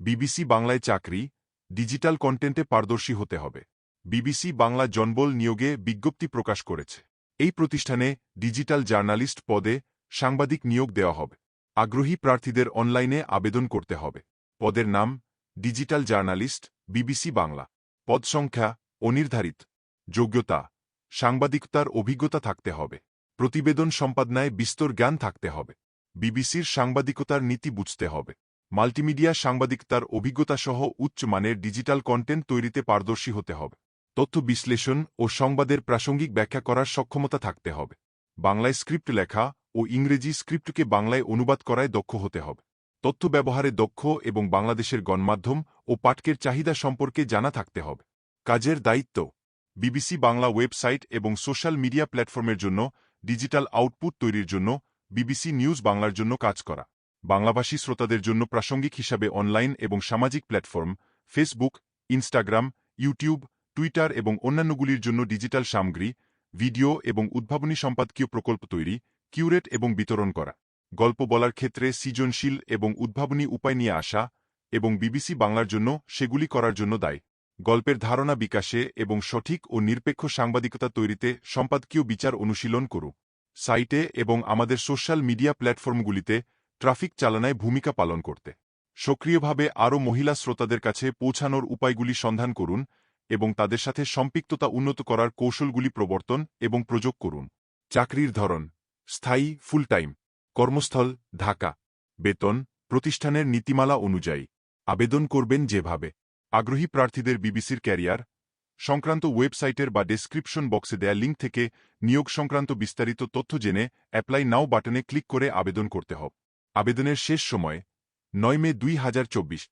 BBC বাংলায় চাকরি, digital কন্টেন্টে পারদর্শী হতে হবে। বিবিসি বাংলা জনবল নিয়োগে বিজ্ঞপ্তি প্রকাশ করেছে। এই প্রতিষ্ঠানে ডিজিটাল জার্নালিস্ট পদে সাংবাদিক নিয়োগ দেওয়া হবে। আগ্রহী প্রার্থীদের অনলাইনে আবেদন করতে হবে। পদের নাম ডিজিটাল জার্নালিস্ট, বিবিসি বাংলা। পদ সংখ্যা অনির্ধারিত। যোগ্যতা, সাংবাদিকতার অভিজ্ঞতা থাকতে হবে। প্রতিবেদন সম্পাদনায় বিস্তর জ্ঞান থাকতে হবে। বিবিসির সাংবাদিকতার নীতি বুঝতে হবে। মাল্টিমিডিয়া সাংবাদিকতার অভিজ্ঞতা সহ উচ্চ মানের ডিজিটাল কন্টেন্ট তৈরিতে পারদর্শী হতে হবে। তথ্য বিশ্লেষণ ও সংবাদের প্রাসঙ্গিক ব্যাখ্যা করার সক্ষমতা থাকতে হবে। বাংলায় স্ক্রিপ্ট লেখা ও ইংরেজি স্ক্রিপ্টকে বাংলায় অনুবাদ করায় দক্ষ হতে হবে। তথ্য ব্যবহারে দক্ষ এবং বাংলাদেশের গণমাধ্যম ও পাঠকের চাহিদা সম্পর্কে জানা থাকতে হবে। কাজের দায়িত্ব। বিবিসি বাংলা ওয়েবসাইট এবং সোশ্যাল মিডিয়া প্ল্যাটফর্মের জন্য ডিজিটাল আউটপুট তৈরির জন্য বিবিসি নিউজ বাংলার জন্য কাজ করা। বাংলাভাষী শ্রোতাদের জন্য প্রাসঙ্গিক হিসাবে অনলাইন এবং সামাজিক platform, Facebook, Instagram, YouTube, Twitter এবং অন্যান্যগুলির জন্য ডিজিটাল সামগ্রী, ভিডিও এবং উদ্ভাবনী সম্পাদকীয় প্রকল্প তৈরি, কিউরেট এবং বিতরণ করা, গল্প বলার ক্ষেত্রে সৃজনশীল এবং উদ্ভাবনী উপায় নিয়ে আসা এবং বিবিসি বাংলার জন্য সেগুলি করার জন্য দায়ী। গল্পের ধারণা বিকাশে এবং সঠিক ও নিরপেক্ষ সাংবাদিকতা তৈরিতে সম্পাদকীয় বিচার অনুশীলন করু সাইটে এবং আমাদের সোশ্যাল মিডিয়া প্ল্যাটফর্মগুলিতে ট্রাফিক চালনায় ভূমিকা পালন করতে। সক্রিয়ভাবে আরও মহিলা শ্রোতাদের কাছে পৌঁছানোর উপায়গুলি সন্ধান করুন এবং তাদের সাথে সম্পৃক্ততা উন্নত করার কৌশলগুলি প্রবর্তন এবং প্রযোগ করুন। চাকরির ধরন। স্থায়ী ফুল টাইম কর্মস্থল, ঢাকা। বেতন, প্রতিষ্ঠানের নীতিমালা অনুযায়ী। আবেদন করবেন যেভাবে। আগ্রহী প্রার্থীদের বিবিসির ক্যারিয়ার। সংক্রান্ত ওয়েবসাইটের বা ডেসক্রিপশন বক্সে দেয়া লিঙ্ক থেকে নিয়োগ সংক্রান্ত বিস্তারিত তথ্য জেনে অ্যাপ্লাই নাও বাটনে ক্লিক করে আবেদন করতে হবে। আবেদনের শেষ সময় নয় মে দুই হাজার চব্বিশ।